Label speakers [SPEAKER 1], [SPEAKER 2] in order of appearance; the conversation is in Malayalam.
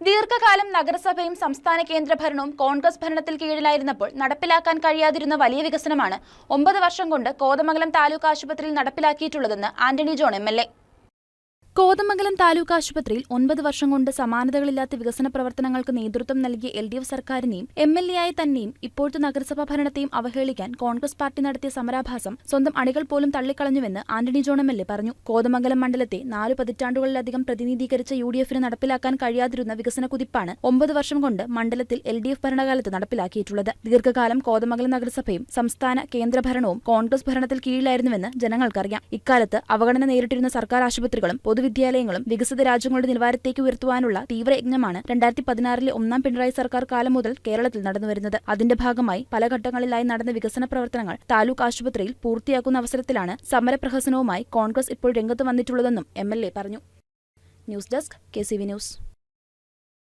[SPEAKER 1] ദീർഘകാലം നഗരസഭയും സംസ്ഥാന കേന്ദ്ര ഭരണവും കോൺഗ്രസ് ഭരണത്തിൽ കീഴിലായിരുന്നപ്പോൾ നടപ്പിലാക്കാൻ കഴിയാതിരുന്ന വലിയ വികസനമാണ് ഒമ്പത് വർഷം കൊണ്ട് കോതമംഗലം താലൂക്ക് ആശുപത്രിയിൽ നടപ്പിലാക്കിയിട്ടുള്ളതെന്ന് ആന്റണി ജോൺ എം. കോതമംഗലം താലൂക്ക് ആശുപത്രിയിൽ ഒൻപത് വർഷം കൊണ്ട് സമാനതകളില്ലാത്ത വികസന പ്രവർത്തനങ്ങൾക്ക് നേതൃത്വം നൽകിയ എൽ ഡി എഫ് സർക്കാരിനെയും എം എൽ എ ആയി തന്നെയും ഇപ്പോഴത്തെ നഗരസഭാ ഭരണത്തെയും അവഹേളിക്കാൻ കോൺഗ്രസ് പാർട്ടി നടത്തിയ സമരാഭാസം സ്വന്തം അണികൾ പോലും തള്ളിക്കളഞ്ഞുവെന്ന് Antony John M L A പറഞ്ഞു. കോതമംഗലം മണ്ഡലത്തെ നാല് പതിറ്റാണ്ടുകളിലധികം പ്രതിനിധീകരിച്ച യു ഡി എഫിന് നടപ്പിലാക്കാൻ കഴിയാതിരുന്ന വികസന കുതിപ്പാണ് ഒമ്പത് വർഷം കൊണ്ട് മണ്ഡലത്തിൽ എൽ ഡി എഫ് ഭരണകാലത്ത് നടപ്പിലാക്കിയിട്ടുള്ളത്. ദീർഘകാലം കോതമംഗലം നഗരസഭയും സംസ്ഥാന കേന്ദ്ര ഭരണവും കോൺഗ്രസ് ഭരണത്തിൽ കീഴിലായിരുന്നുവെന്ന് ജനങ്ങൾക്കറിയാം. ഇക്കാലത്ത് അവഗണന നേരിട്ടിരുന്ന സർക്കാർ ആശുപത്രികളും പൊതുവിദ്യാലയങ്ങളും വികസിത രാജ്യങ്ങളുടെ നിലവാരത്തേക്ക് ഉയർത്തുവാനുള്ള തീവ്രയജ്ഞമാണ് രണ്ടായിരത്തി പതിനാറിലെ ഒന്നാം പിണറായി സർക്കാർ കാലം മുതൽ കേരളത്തിൽ നടന്നുവരുന്നത് അതിന്റെ ഭാഗമായി പല ഘട്ടങ്ങളിലായി നടന്ന വികസന പ്രവർത്തനങ്ങൾ താലൂക്ക് ആശുപത്രിയിൽ പൂർത്തിയാക്കുന്ന അവസരത്തിലാണ് സമരപ്രഹസനവുമായി കോൺഗ്രസ് ഇപ്പോൾ രംഗത്ത് വന്നിട്ടുള്ളതെന്നും എം പറഞ്ഞു. News desk K news.